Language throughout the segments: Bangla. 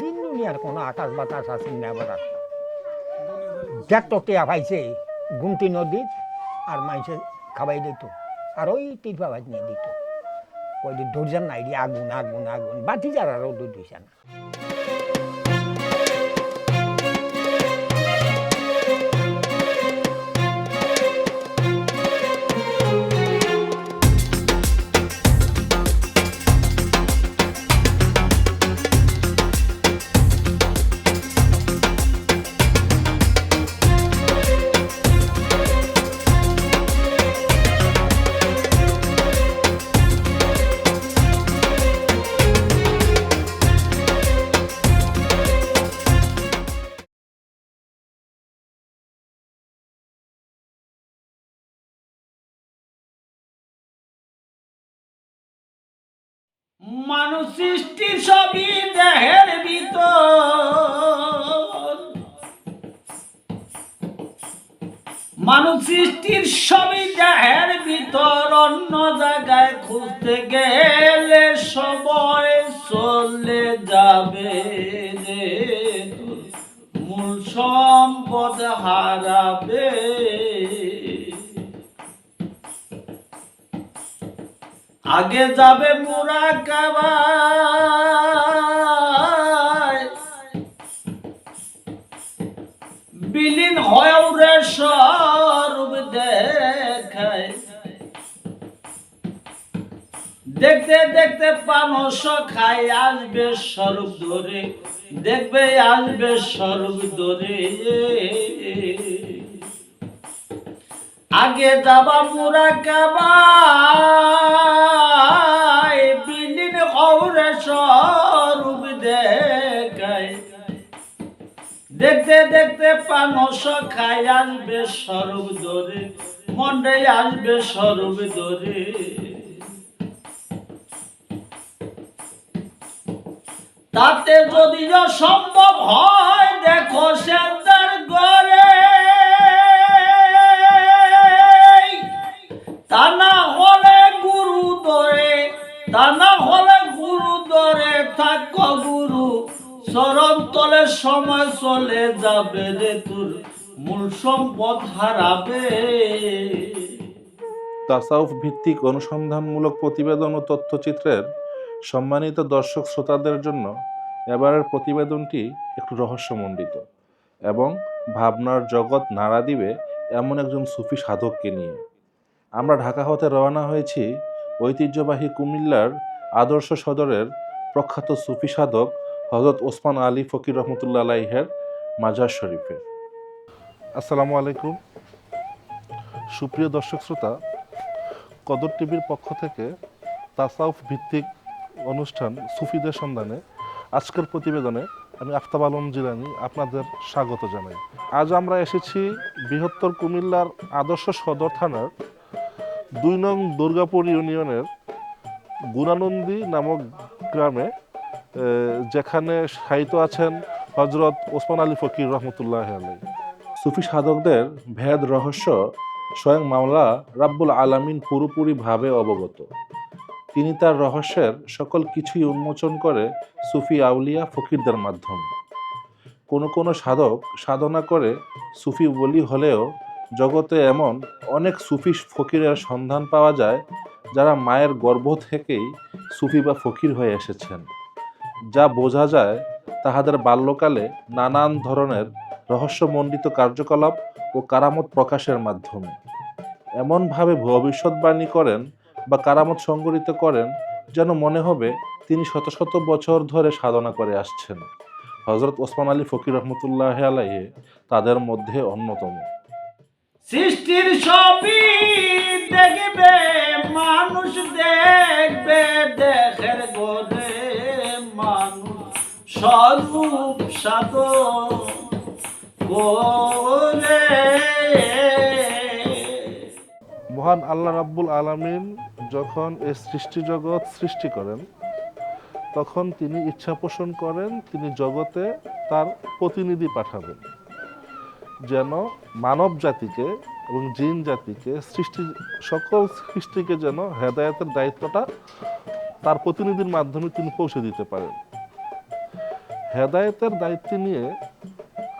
দিন দুনিয়ার কোনো আকাশ বাতাস আছে না এবার দেখতো টিয়া পাইছে গুমটি নদীর আর মাইসে খাবাই দিত। আর ওই টিপা ভাজ নিয়ে দিত। কই যে দরজার নাই আগুন আগুন আগুন, বাতি যারা রোদ দিছে না। সৃষ্টি সবই দেহের ভিতর। মানুষ সৃষ্টির সবই দেহের ভিতর, অন্য জায়গায় খুঁজতে গেলে সময় চলে যাবে মূল সম্পদ হারাবে আগে যাবে কাবায়। বিলীন হয়েও রে স্বরূপ দেখায়। দেখতে দেখতে পানস খাই আসবে স্বরূপ ধরে। দেখবে আসবে স্বরূপ ধরে। আগে যাবা মুরা কাবাই দেখতে দেখতে পানস খাই আসবে স্বরূপ ধরে মন্ডে আসবে স্বরূপ ধরে তাতে যদিও সম্ভব হয়, দেখো সেন্দার গড়ে। তা না হলে গুরু ধরে তা না হলে গুরু ধরে থাক গুরু চরণ তলে সময় চলে যাবে রে তোর মূল সম্পদ হারাবে। তাসাউফ ভিত্তিক অনুসন্ধানমূলক প্রতিবেদন ও তথ্যচিত্রের সম্মানিত দর্শক শ্রোতাদের জন্য এবারের প্রতিবেদনটি একটু রহস্যমণ্ডিত এবং ভাবনার জগৎ নাড়া দিবে এমন একজন সুফি সাধককে নিয়ে। আমরা ঢাকা হতে রওনা হয়েছি ঐতিহ্যবাহী কুমিল্লার আদর্শ সদরের প্রখ্যাত সুফি সাধক হজরত ওসমান আলী ফকির রহমতুল্লা আলাইহের মাজার শরীফে আসসালামু আলাইকুম। সুপ্রিয় দর্শক শ্রোতা, কদর টিভির পক্ষ থেকে তাসাউফ ভিত্তিক অনুষ্ঠান সুফিদের সন্ধানে আজকের প্রতিবেদনে আমি আফতাব আলম জিলানি আপনাদের স্বাগত জানাই। আজ আমরা এসেছি বৃহত্তর কুমিল্লার আদর্শ সদর থানার দুই নং দুর্গাপুর ইউনিয়নের গুণানন্দী নামক গ্রামে যেখানে সাহিত্য আছেন হজরত ওসমান আলী ফকির রহমতুল্লাহ আলী সুফি সাধকদের ভেদ রহস্য স্বয়ং মামলা রাব্বুল আলামিন পুরোপুরিভাবে অবগত। তিনি তার রহস্যের সকল কিছুই উন্মোচন করে সুফি আউলিয়া ফকিরদের মাধ্যমে। কোনো কোনো সাধক সাধনা করে সুফি বলি হলেও জগতে এমন অনেক সুফি ফকিরের সন্ধান পাওয়া যায় যারা মায়ের গর্ভ থেকেই সুফি বা ফকির হয়ে এসেছেন। যা বোঝা যায় তাহাদের বাল্যকালে নানান ধরনের রহস্যমণ্ডিত কার্যকলাপ ও কারামত প্রকাশের মাধ্যমে। এমনভাবে ভবিষ্যৎবাণী করেন বা কারামত সংগঠিত করেন যেন মনে হবে তিনি শত শত বছর ধরে সাধনা করে আসছেন। হজরত ওসমান আলী ফকির রহমতুল্লাহ আলাইহে তাদের মধ্যে অন্যতম। সৃষ্টির সবই দেখবে, মানুষ দেখবে গোরে মানুষ স্বরূপ করে মহান আল্লাহ রাব্বুল আলামিন যখন এই সৃষ্টি জগৎ সৃষ্টি করেন, তখন তিনি ইচ্ছা পোষণ করেন, তিনি জগতে তার প্রতিনিধি পাঠাবেন। যেন মানব জাতিকে এবং জিন জাতিকে সৃষ্টি, সকল সৃষ্টিকে যেন হেদায়তের দায়িত্বটা তার প্রতিনিধির মাধ্যমে তিনি পৌঁছে দিতে পারেন। হেদায়েতের দায়িত্ব নিয়ে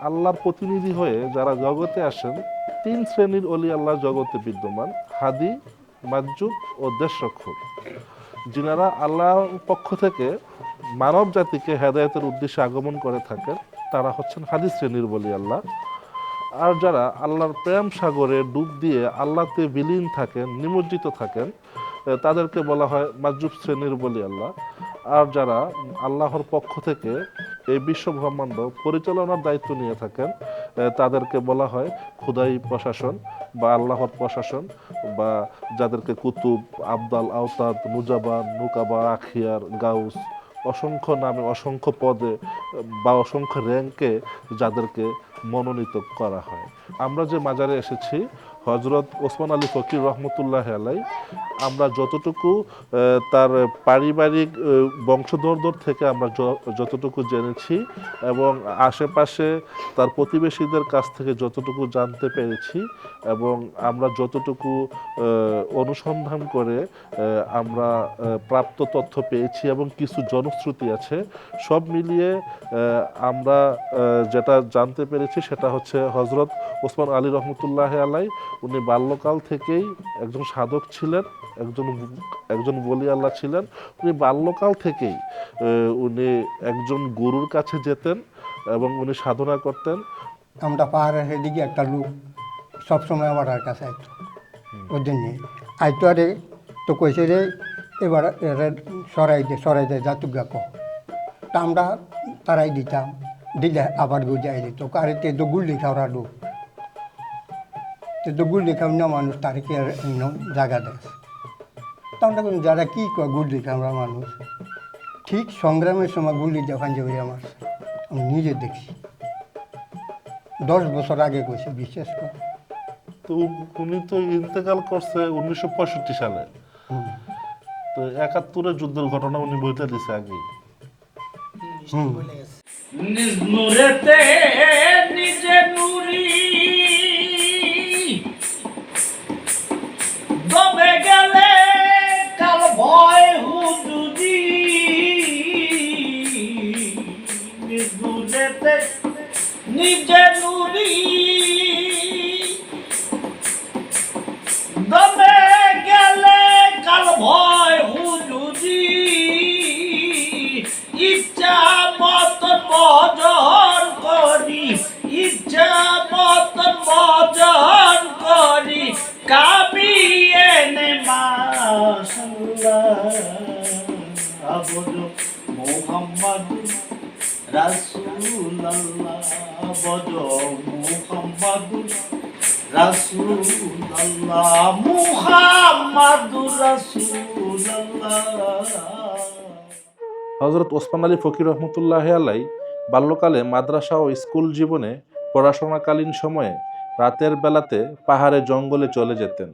আল্লাহর প্রতিনিধি হয়ে যারা জগতে আসেন, তিন শ্রেণির অলি আল্লাহ জগতে বিদ্যমান, হাদি মাজুব ও দেশরক্ষক। যিনারা আল্লাহর পক্ষ থেকে মানব জাতিকে হেদায়তের উদ্দেশ্যে আগমন করে থাকেন, তারা হচ্ছেন হাদি শ্রেণির বলি আল্লাহ। আর যারা আল্লাহর প্রেম সাগরে ডুব দিয়ে আল্লাহতে বিলীন থাকেন, নিমজ্জিত থাকেন তাদেরকে বলা হয় মাজুব শ্রেণির বলি আল্লাহ। আর যারা আল্লাহর পক্ষ থেকে এই বিশ্ব ব্রহ্মাণ্ড পরিচালনার দায়িত্ব নিয়ে থাকেন তাদেরকে বলা হয় খুদাই প্রশাসন বা আল্লাহর প্রশাসন বা যাদেরকে কুতুব, আবদাল, আওতাদ মুজাবান নুকাবা, আখিয়ার, গাউস অসংখ্য নামে অসংখ্য পদে, বা অসংখ্য র্যাঙ্কে যাদেরকে মনোনীত করা হয়। আমরা যে মাজারে এসেছি হজরত ওসমান আলী ফকির রহমতুল্লাহ আলাই আমরা যতটুকু তার পারিবারিক বংশধরদের থেকে আমরা যতটুকু জেনেছি এবং আশেপাশে তার প্রতিবেশীদের কাছ থেকে যতটুকু জানতে পেরেছি এবং আমরা যতটুকু অনুসন্ধান করে আমরা প্রাপ্ত তথ্য পেয়েছি এবং কিছু জনশ্রুতি আছে, সব মিলিয়ে আমরা যেটা জানতে পেরেছি সেটা হচ্ছে হজরত ওসমান আলী রহমতুল্লাহ আলাই উনি বাল্যকাল থেকেই একজন সাধক ছিলেন একজন একজন বলি আল্লাহ ছিলেন। উনি বাল্যকাল থেকেই উনি একজন গুরুর কাছে যেতেন এবং উনি সাধনা করতেন। আমরা পাহাড়ের সেদিকে একটা লোক সবসময় আমার কাছে আইতো। ওর জন্যে আইতো আরে তো কইছে রে এবার সরাই দে সরাই দে যা তুগা কহ তা আমরা তারাই দিতাম দিলে আবার গুজাই দিত তে তো গুলি খাওয়া লোক। তে তো গুলি খাও না মানুষ তারে কি আর অন্য জায়গা দেয়। তা আমরা বলি, যারা কী কয় গুড় গুলি আমরা মানুষ? ঠিক সংগ্রামের সময় গুলি যখন যাবে আমার আমি নিজে দেখছি দশ বছর আগে কইছে বিশ্বাস কর। তো উনি তো ইন্তেকাল করছে উনিশশো পঁয়ষট্টি সালে। হুম। তো একাত্তরের যুদ্ধের ঘটনা উনি বইটা দিছে আগে। নিজে নুরি নিজে নুরি দবে গেলে কাল ভয় হুজুরি। ইচ্ছা মতন বজন করি, ইচ্ছা মতন বজন করি। কাবিয়ে নে মাশাল্লাহ আবদ মোহাম্মদ হজরত ওসমান আলী ফকির রহমতুল্লাহ আলাই বাল্যকালে মাদ্রাসা ও স্কুল জীবনে পড়াশোনাকালীন সময়ে রাতের বেলাতে পাহাড়ে জঙ্গলে চলে যেতেন।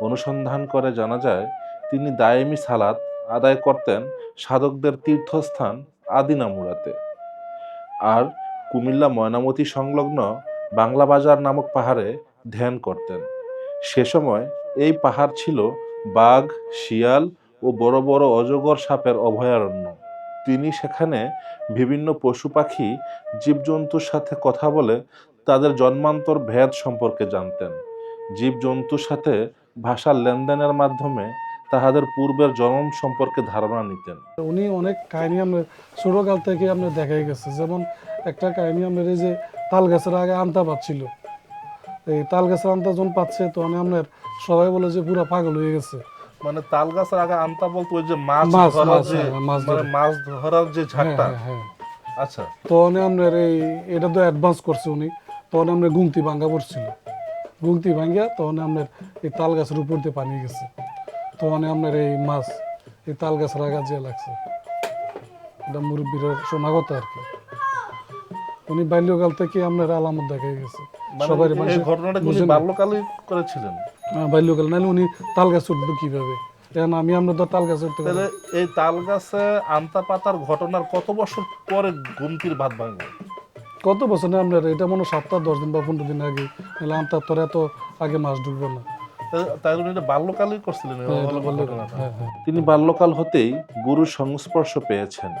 অনুসন্ধান করে জানা যায়, তিনি দায়েমি সালাত আদায় করতেন সাধকদের তীর্থস্থান আদিনামুরাতে। আর কুমিল্লা ময়নামতি সংলগ্ন বাংলা বাজার নামক পাহাড়ে ধ্যান করতেন। সে সময় এই পাহাড় ছিল বাঘ, শিয়াল ও বড় বড় অজগর সাপের অভয়ারণ্য। তিনি সেখানে বিভিন্ন পশু পাখি, জীবজন্তুর সাথে কথা বলে তাদের জন্মান্তর ভেদ সম্পর্কে জানতেন। জীবজন্তুর সাথে ভাষার লেনদেনের মাধ্যমে তাহাদের পূর্বের জন্ম সম্পর্কে ধারণা নিতেন। উনি অনেক কাহিনী আমরা ছোটকাল থেকে আমরা দেখাই গেছে। যেমন একটা কাহিনী আমরা এই যে তাল গাছের আগে আনতা পাচ্ছিল। এই তাল গাছের আনতা যখন পাচ্ছে তখন আপনার সবাই বলে যে পুরা পাগল হয়ে গেছে। মানে তাল গাছের আগে আনতা বলতো ওই যে মাছ ধরার যে হ্যাঁ, মাছ মানে ধরা। মাছ ধরার যে হ্যাঁ ঝাঁকটা। হ্যাঁ আচ্ছা। তখন আপনার এই এটা তো অ্যাডভান্স করছে উনি। তখন আপনার গুমতি ভাঙ্গা পড়ছিল। গুমতি ভাঙ্গা তখন আপনার এই তাল গাছের উপর দিয়ে পানি গেছে। তখন আপনার এই মাছ এই তাল গাছের আগা যে লাগছে। এটা মুরব্বীর শোনা কথা আর কি। উনি বাল্যকাল থেকে আপনার আলামত দেখাই গেছে। মানে সবাই এই ঘটনাটা কি বাল্যকালে করেছিলেন? হ্যাঁ, বাল্যকাল। নাহলে উনি তাল গাছ উঠবে কীভাবে? এখন আমি আমরা তো তাল গাছ উঠতে তাহলে এই তাল গাছে আন্তা পাতার ঘটনার কত বছর পরে গুমতির ভাত ভাঙবে? কত বছর না আপনার এটা মনে হয় সপ্তাহ দশ দিন বা পনেরো দিন আগে। নাহলে আমতার তোর এত আগে মাছ ঢুকবে না। তাই উনি এটা বাল্যকালেই করছিলেন হ্যাঁ। হ্যাঁ হ্যাঁ। তিনি বাল্যকাল হতেই গুরুর সংস্পর্শ পেয়েছেন।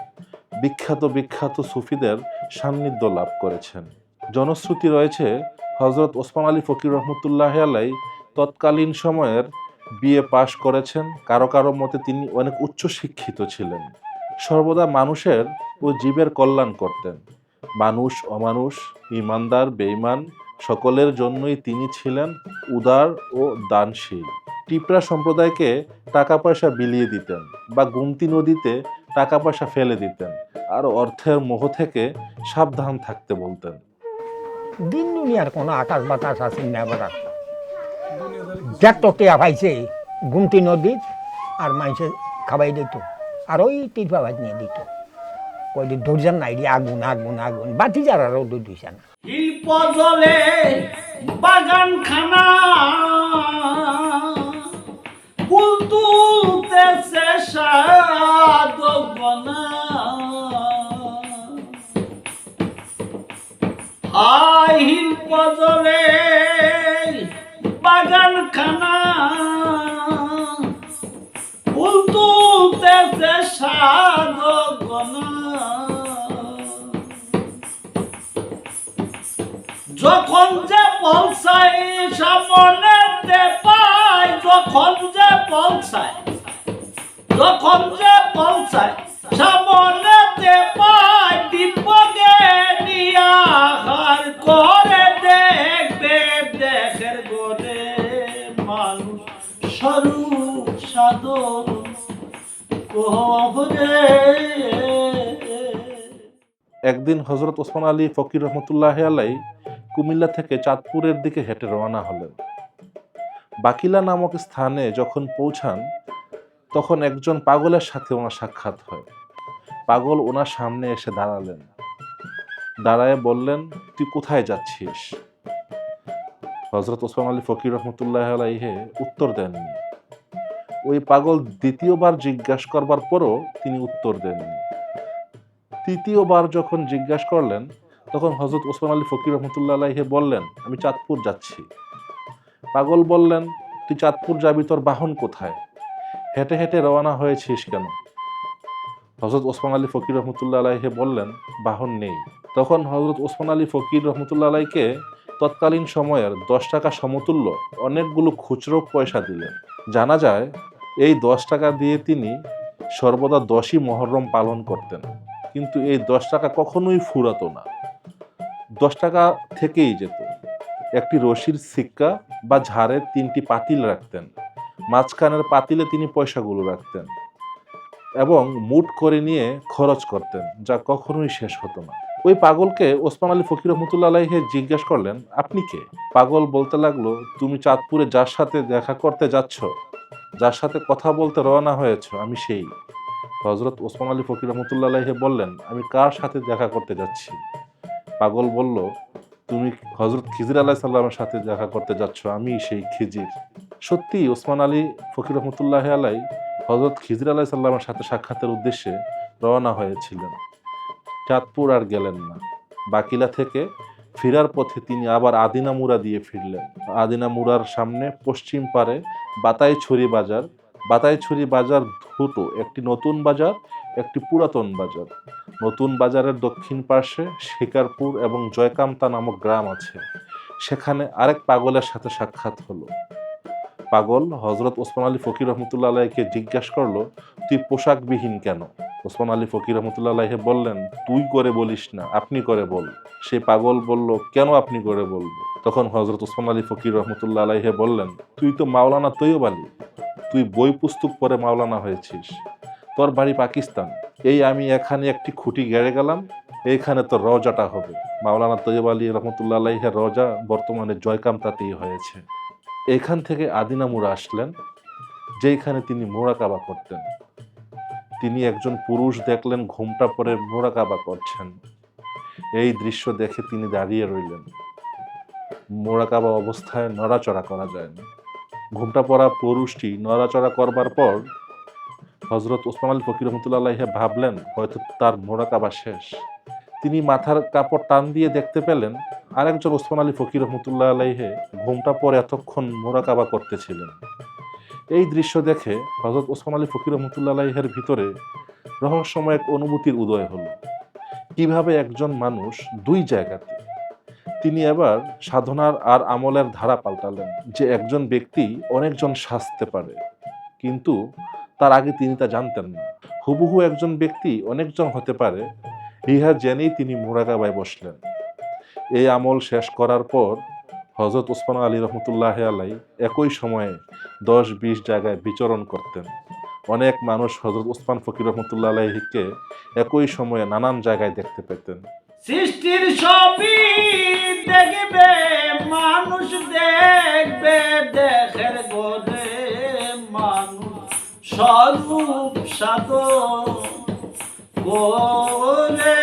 বিখ্যাত বিখ্যাত সুফিদের সান্নিধ্য লাভ করেছেন। জনশ্রুতি রয়েছে হজরত ওসমান আলী ফকির রহমতুল্লাহ আলাই তৎকালীন সময়ের বিএ পাশ করেছেন। কারও কারও মতে তিনি অনেক উচ্চ শিক্ষিত ছিলেন। সর্বদা মানুষের ও জীবের কল্যাণ করতেন। মানুষ অমানুষ ইমানদার বেঈমান সকলের জন্যই তিনি ছিলেন উদার ও দানশীল। টিপরা সম্প্রদায়কে টাকা পয়সা বিলিয়ে দিতেন বা গুমতি নদীতে টাকা পয়সা ফেলে দিতেন আর অর্থের মোহ থেকে সাবধান থাকতে বলতেন। দিন দুনিয়ার কোনো আকাশ বাতাস আসেন না এবার যত টিয়া পাইছে গুমতি নদীত আর মানুষে খাবাই দিত আর ওই টিপা ভাজ নিয়ে দিত। কই ধৈর্য নাই দি আগুন আগুন আগুন, বাতি যারা রোদ দিছে না। শিল্প জলে বাগান খানা একদিন হজরত ওসমান আলী ফকির রহমতুল্লাহ আলাই কুমিল্লা থেকে চাঁদপুরের দিকে হেঁটে রওনা হলেন। বাকিলা নামক স্থানে যখন পৌঁছান তখন একজন পাগলের সাথে ওনার সাক্ষাৎ হয়। পাগল ওনার সামনে এসে দাঁড়ালেন। দাঁড়ায় বললেন, তুই কোথায় যাচ্ছিস? হজরত ওসমান আলী ফকির রহমতুল্লাহ আলাইহে উত্তর দেননি। ওই পাগল দ্বিতীয়বার জিজ্ঞাসা করবার পরও তিনি উত্তর দেননি। তৃতীয়বার যখন জিজ্ঞাসা করলেন, তখন হজরত ওসমান আলী ফকির রহমতুল্লাহ আলাইহে বললেন, আমি চাঁদপুর যাচ্ছি। পাগল বললেন, তুই চাঁদপুর যাবি, তোর বাহন কোথায়? হেঁটে হেঁটে রওনা হয়েছিস কেন? হজরত ওসমান আলী ফকির রহমতুল্লাহ আলাইহে বললেন, বাহন নেই। তখন হজরত ওসমান আলী ফকির রহমতুল্লাহ আলাইকে তৎকালীন সময়ের দশ টাকা সমতুল্য অনেকগুলো খুচরো পয়সা দিলেন। জানা যায়, এই দশ টাকা দিয়ে তিনি সর্বদা দশই মহরম পালন করতেন। কিন্তু এই দশ টাকা কখনোই ফুরাতো না। দশ টাকা থেকেই যেত। একটি রশির সিক্কা বা ঝাড়ের তিনটি পাতিল রাখতেন। মাঝখানের পাতিলে তিনি পয়সাগুলো রাখতেন এবং মুট করে নিয়ে খরচ করতেন, যা কখনোই শেষ হতো না। ওই পাগলকে ওসমান আলী ফকির রহমতুল্লাহ আলাইহে জিজ্ঞেস করলেন, আপনি কে? পাগল বলতে লাগল, তুমি চাঁদপুরে যার সাথে দেখা করতে যাচ্ছ, যার সাথে কথা বলতে রওনা হয়েছ, আমি সেই। হজরত ওসমান আলী ফকির রহমতুল্লাহ আলাইহে বললেন, আমি কার সাথে দেখা করতে যাচ্ছি? পাগল বলল, তুমি হজরত খিজির আলাহ সাল্লামের সাথে দেখা করতে যাচ্ছ আমি সেই খিজির। সত্যি ওসমান আলী ফকির রহমতুল্লাহ আলাই হজরত খিজির আলাহ সাল্লামের সাথে সাক্ষাতের উদ্দেশ্যে রওনা হয়েছিলেন। চাঁদপুর আর গেলেন না। বাকিলা থেকে ফেরার পথে তিনি আবার আদিনা মুড়া দিয়ে ফিরলেন। আদিনা মুড়ার সামনে পশ্চিম পারে বাতাইছড়ি বাজার। বাতাইছড়ি বাজার দুটো একটি নতুন বাজার, একটি পুরাতন বাজার। নতুন বাজারের দক্ষিণ পার্শ্বে শিকারপুর এবং জয়কামতা নামক গ্রাম আছে। সেখানে আরেক পাগলের সাথে সাক্ষাৎ হলো। পাগল? হজরত ওসমান আলী ফকির রহমতুল্লাহ আলাইকে জিজ্ঞাসা করল, তুই পোশাকবিহীন কেন? ওসমান আলী ফকির রহমতুল্লাহ আলাইহে বললেন, তুই করে বলিস না, আপনি করে বল। সে পাগল বলল, কেন আপনি করে বলব? তখন হজরত ওসমান আলী ফকির রহমতুল্লাহ আলাইহে বললেন, তুই তো মাওলানা তৈয়ব আলী তুই বই পুস্তক পরে মাওলানা হয়েছিস। তোর বাড়ি পাকিস্তান, এই আমি এখানে একটি খুঁটি গেড়ে গেলাম, এইখানে তো রজাটা হবে। মাওলানা তৈয়ব আলী রহমতুল্লাহ আলাইহের রজা বর্তমানে জয়কামতাতেই হয়েছে। এখান থেকে আদিনা মুরা আসলেন যেখানে তিনি মোরাকাবা করতেন। তিনি একজন পুরুষ দেখলেন, ঘুমটা পরে মোরাকাবা করছেন। এই দৃশ্য দেখে তিনি দাঁড়িয়ে রইলেন। মোরাকাবা অবস্থায় নড়াচড়া করা যায় না। ঘুমটা পড়া পুরুষটি নড়াচড়া করবার পর হজরত ওসমান আলী ফকির রহমতুল্লাহ ভাবলেন, হয়তো তার মোরাকাবা শেষ। তিনি মাথার কাপড় টান দিয়ে দেখতে পেলেন আরেকজন ওসমান আলী ফকির রহমতুল্লাহ আলাইহে ঘুমটা পরে এতক্ষণ মোরাকাবা করতেছিলেন। এই দৃশ্য দেখে হজরত ওসমান আলী ফকির রহমতুল্লাহ আলাইহের ভিতরে রহস্যময় এক অনুভূতির উদয় হলো। কীভাবে একজন মানুষ দুই জায়গাতে, তিনি এবার সাধনার আর আমলের ধারা পাল্টালেন যে একজন ব্যক্তি অনেকজন সাজতে পারে, কিন্তু তার আগে তিনি তা জানতেন না। হুবহু একজন ব্যক্তি অনেকজন হতে পারে, ইহা জেনেই তিনি মোরাগাবায় বসলেন। এই আমল শেষ করার পর হজরত ওসমান আলী রহমতুল্লাহ আলাই একই সময়ে দশ বিশ জায়গায় বিচরণ করতেন। অনেক মানুষ হজরত ওসমান ফকির রহমতুল্লাহ আলাইকে একই সময়ে নানান জায়গায় দেখতে পেতেন। সৃষ্টির সবই দেখবে, মানুষ দেখবে দেখের গোরে মানুষ। স্বরূপ সাধ করে